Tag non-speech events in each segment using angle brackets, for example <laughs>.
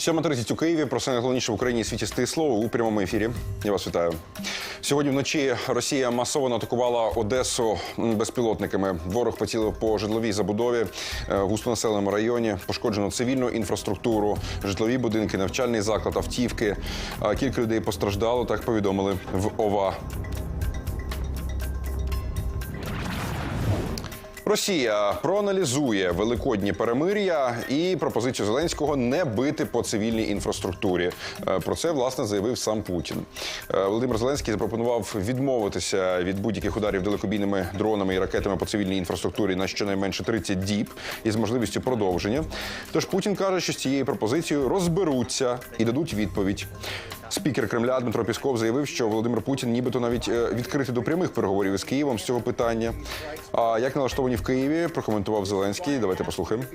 7.30 у Києві про все найголовніше в Україні і світі стисло у прямому ефірі. Я вас вітаю. Сьогодні вночі Росія масово атакувала Одесу безпілотниками. Ворог поцілив по житловій забудові е, в густонаселеному районі. Пошкоджено цивільну інфраструктуру, житлові будинки, навчальний заклад, автівки. Кілька людей постраждало. Так повідомили в ОВА. Росія проаналізує великодні перемир'я і пропозицію Зеленського не бити по цивільній інфраструктурі. Е, Про це власне заявив сам Путін. Е, Володимир Зеленський запропонував відмовитися від будь-яких ударів далекобійними дронами і ракетами по цивільній інфраструктурі на щонайменше 30 діб із можливістю продовження. Тож Путін каже, що з цією пропозицією розберуться і дадуть відповідь. Спікер Кремля Дмитро Пісков заявив, що Володимир Путін нібито навіть е, відкритий до прямих переговорів із Києвом з цього питання. А як налаштовані в Києві, прокоментував Зеленський. Давайте послухаємо.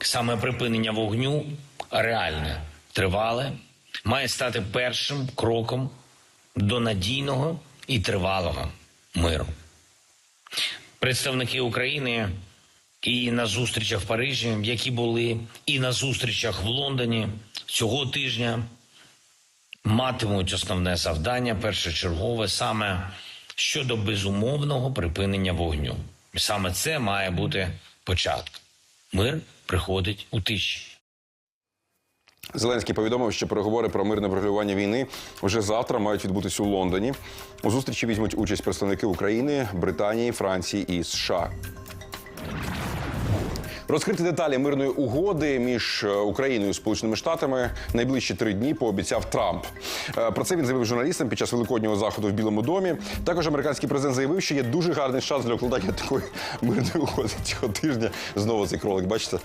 Саме припинення вогню реальне, тривале, має стати першим кроком до надійного і тривалого миру. Представники України і на зустрічах в Парижі, які були і на зустрічах в Лондоні цього тижня, матимуть основне завдання першочергове саме щодо безумовного припинення вогню. І Саме це має бути початком. Мир приходить у тиші. Зеленський повідомив, що переговори про мирне врегулювання війни вже завтра мають відбутися у Лондоні. У зустрічі візьмуть участь представники України, Британії, Франції і США. Розкрити деталі мирної угоди між е, Україною і Сполученими Штатами найближчі три дні пообіцяв Трамп. Е, Про це він заявив журналістам під час великоднього заходу в Білому домі. Також американський президент заявив, що є дуже гарний шанс для укладання такої <laughs> мирної угоди цього тижня. Знову цей кролик, бачите.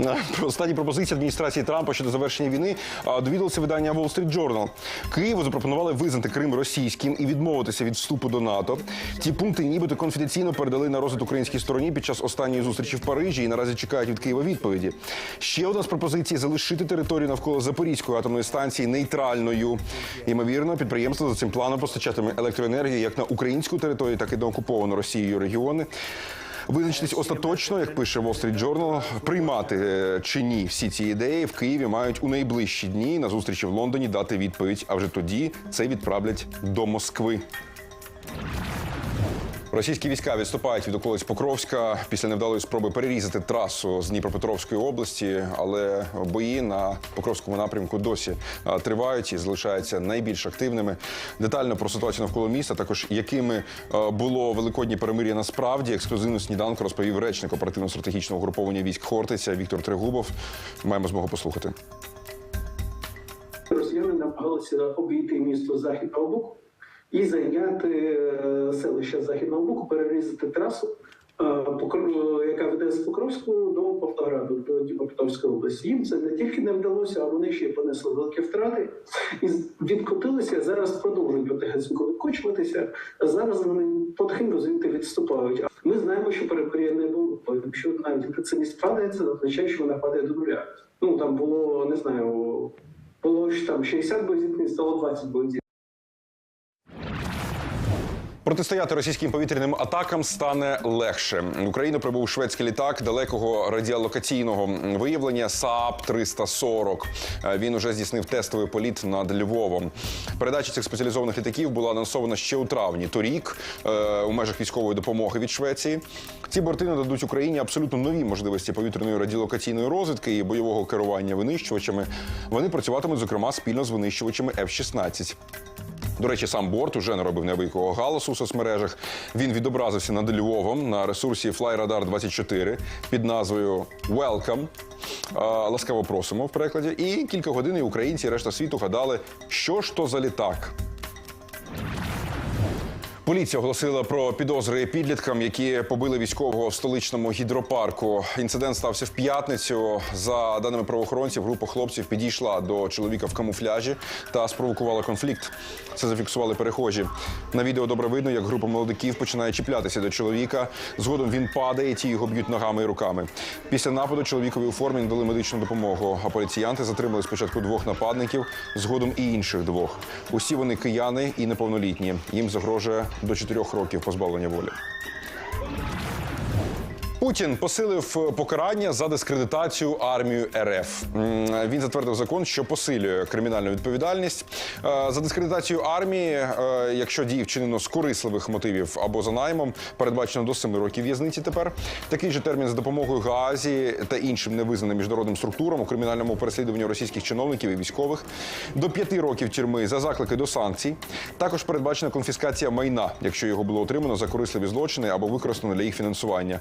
Е, Про останні пропозиції адміністрації Трампа щодо завершення війни довідалося видання Wall Street Journal. Києву запропонували визнати Крим російським і відмовитися від вступу до НАТО. Ті пункти нібито конфіденційно передали на розгляд українській стороні під час останньої зустрічі в Парижі і наразі чекають від Києва відповіді. Ще одна з пропозицій залишити територію навколо Запорізької атомної станції нейтральною. Ймовірно, підприємство за цим планом постачатиме електроенергію як на українську територію, так і на окуповану Росією регіони. Визначитись остаточно, як пише Wall Street Journal, приймати е, чи ні всі ці ідеї в Києві мають у найближчі дні на зустрічі в Лондоні дати відповідь. А вже тоді це відправлять до Москви. Російські війська відступають від околиць Покровська після невдалої спроби перерізати трасу з Дніпропетровської області, але бої на Покровському напрямку досі тривають і залишаються найбільш активними. Детально про ситуацію навколо міста, також якими було великодні перемир'я насправді ексклюзивну сніданку розповів речник оперативно-стратегічного угруповання військ Хортиця Віктор Трегубов. Маємо змогу послухати. Росіяни намагалися обійти місто з західного боку і зайняти е, селище західного боку, перерізати трасу, е, яка веде з Покровського до Павлограду, до Дніпропетровської області. Їм це не тільки не вдалося, а вони ще й понесли великі втрати і відкотилися. Зараз продовжують потихеньку відкочуватися. Зараз вони потихеньку звідти відступають. Ми знаємо, що перемир'я не було. Якщо навіть інтенсивність падає, це означає, що вона падає до нуля. Ну там було не знаю. Було там 60 боєздітних, стало 20 боєздітних. Протистояти російським повітряним атакам стане легше. В Україну прибув шведський літак далекого радіолокаційного виявлення СААП 340 Е, Він уже здійснив тестовий політ над Львовом. Передача цих спеціалізованих літаків була анонсована ще у травні. Торік е, у межах військової допомоги від Швеції. Ці борти нададуть Україні абсолютно нові можливості повітряної радіолокаційної розвідки і бойового керування винищувачами. Вони працюватимуть зокрема спільно з винищувачами F-16. До речі, сам борт уже не робив неабиякого галасу у соцмережах. Він відобразився над Львовом на ресурсі FlyRadar 24 під назвою Welcome. Ласкаво просимо в перекладі. І кілька годин і українці і решта світу гадали, що ж то за літак. Поліція оголосила про підозри підліткам, які побили військового в столичному гідропарку. Інцидент стався в п'ятницю. За даними правоохоронців, група хлопців підійшла до чоловіка в камуфляжі та спровокувала конфлікт. Це зафіксували перехожі. На відео добре видно, як група молодиків починає чіплятися до чоловіка. Згодом він падає, ті його б'ють ногами і руками. Після нападу чоловікові у формі надали медичну допомогу. А поліціянти затримали спочатку двох нападників, згодом і інших двох. Усі вони кияни і неповнолітні. Їм загрожує до чотирьох років позбавлення волі. Путін посилив покарання за дискредитацію армію РФ. Він затвердив закон, що посилює кримінальну відповідальність Е, за дискредитацію армії, е, якщо дії вчинено з корисливих мотивів або за наймом, передбачено до 7 років в'язниці. Тепер такий же термін за допомогою Гаазі та іншим невизнаним міжнародним структурам у кримінальному переслідуванні російських чиновників і військових до 5 років тюрми за заклики до санкцій. Також передбачена конфіскація майна, якщо його було отримано за корисливі злочини або використано для їх фінансування.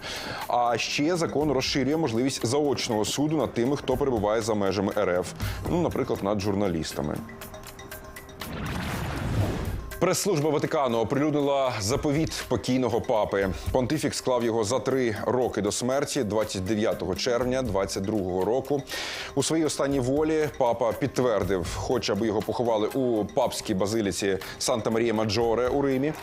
А ще закон розширює можливість заочного суду над тими, хто перебуває за межами РФ, ну, наприклад, над журналістами. Прес-служба Ватикану оприлюднила заповіт покійного папи. Понтифік склав його за три роки до смерті, 29 червня 22 року. У своїй останній волі папа підтвердив, хоче, аби його поховали у папській базиліці Санта Марія Маджоре у Римі.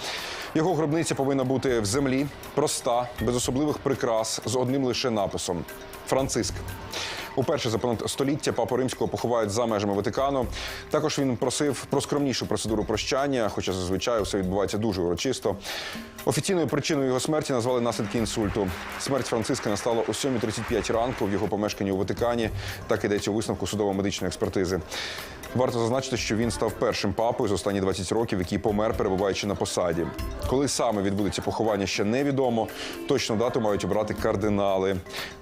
Його гробниця повинна бути в землі, проста, без особливих прикрас, з одним лише написом Франциск. Уперше за понад століття папу римського поховають за межами Ватикану. Також він просив про скромнішу процедуру прощання, хоча зазвичай все відбувається дуже урочисто. Офіційною причиною його смерті назвали наслідки інсульту. Смерть Франциска настала о 7.35 ранку в його помешканні у Ватикані. Так ідеться у висновку судово-медичної експертизи. Варто зазначити, що він став першим папою з останні 20 років, який помер, перебуваючи на посаді. Коли саме відбудеться поховання, ще невідомо. Точну дату мають обрати кардинали.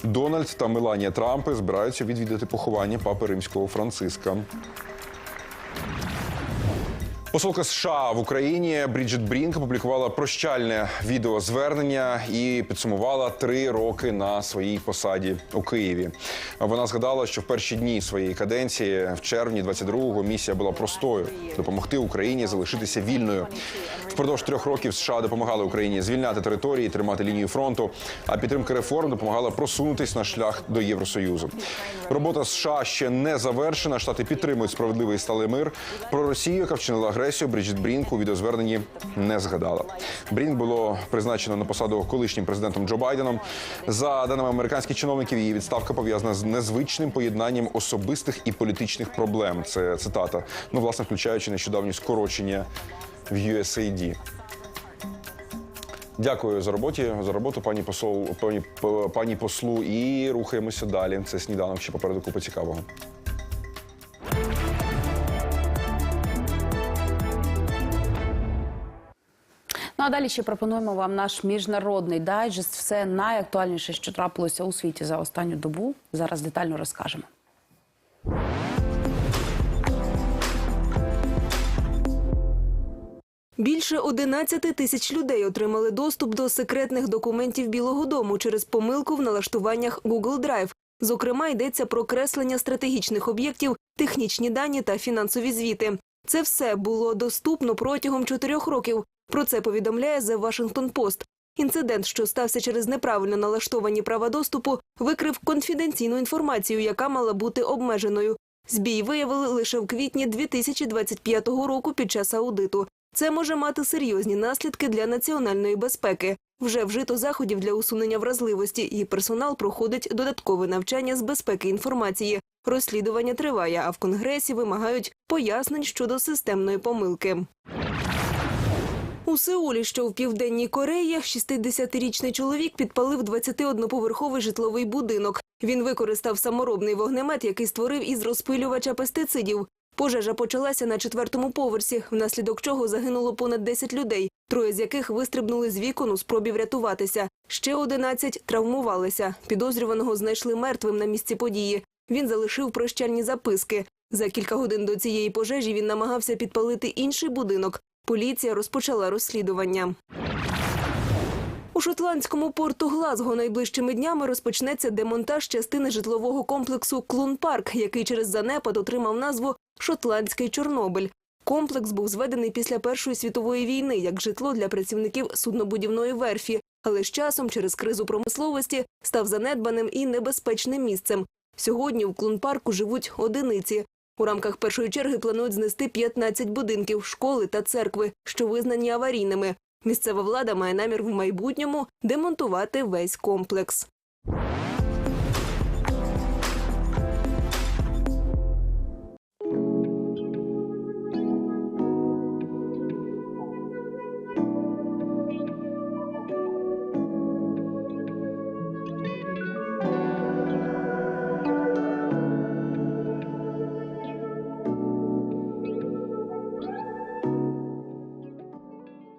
Дональд та Меланія Трампи збираються відвідати поховання папи римського Франциска. Посолка США в Україні Бріджит Брінк опублікувала прощальне відеозвернення і підсумувала три роки на своїй посаді у Києві. Вона згадала, що в перші дні своєї каденції, в червні 22-го, місія була простою допомогти Україні залишитися вільною. Впродовж трьох років США допомагали Україні звільняти території, тримати лінію фронту. А підтримка реформ допомагала просунутись на шлях до Євросоюзу. Робота США ще не завершена. Штати підтримують справедливий сталий мир. Про Росію, яка вчинила агресію, Бріджит Брінк у відеозверненні не згадала. Брінк було призначено на посаду колишнім президентом Джо Байденом. За даними американських чиновників, її відставка пов'язана з незвичним поєднанням особистих і політичних проблем. Це цитата. Ну, власне, включаючи нещодавні скорочення в USAID. Дякую за роботі за роботу, пані посол, пані, пані послу. І рухаємося далі. Це сніданок ще попереду купи цікавого. Ну а далі ще пропонуємо вам наш міжнародний дайджест. Все найактуальніше, що трапилося у світі за останню добу. Зараз детально розкажемо. Більше 11 тисяч людей отримали доступ до секретних документів Білого Дому через помилку в налаштуваннях Google Drive. Зокрема, йдеться про креслення стратегічних об'єктів, технічні дані та фінансові звіти. Це все було доступно протягом чотирьох років. Про це повідомляє The Washington Post. Інцидент, що стався через неправильно налаштовані права доступу, викрив конфіденційну інформацію, яка мала бути обмеженою. Збій виявили лише в квітні 2025 року під час аудиту. Це може мати серйозні наслідки для національної безпеки. Вже вжито заходів для усунення вразливості, і персонал проходить додаткове навчання з безпеки інформації. Розслідування триває, а в конгресі вимагають пояснень щодо системної помилки. У Сеулі, що в південній Кореї, 60-річний чоловік підпалив 21-поверховий житловий будинок. Він використав саморобний вогнемет, який створив із розпилювача пестицидів. Пожежа почалася на четвертому поверсі, внаслідок чого загинуло понад 10 людей, троє з яких вистрибнули з вікон у спробі врятуватися. Ще 11 травмувалися. Підозрюваного знайшли мертвим на місці події. Він залишив прощальні записки. За кілька годин до цієї пожежі він намагався підпалити інший будинок. Поліція розпочала розслідування. У шотландському порту Глазго найближчими днями розпочнеться демонтаж частини житлового комплексу Клун Парк, який через занепад отримав назву Шотландський Чорнобиль. Комплекс був зведений після Першої світової війни як житло для працівників суднобудівної верфі, але з часом через кризу промисловості став занедбаним і небезпечним місцем. Сьогодні в клунпарку живуть одиниці. У рамках першої черги планують знести 15 будинків, школи та церкви, що визнані аварійними. Місцева влада має намір в майбутньому демонтувати весь комплекс.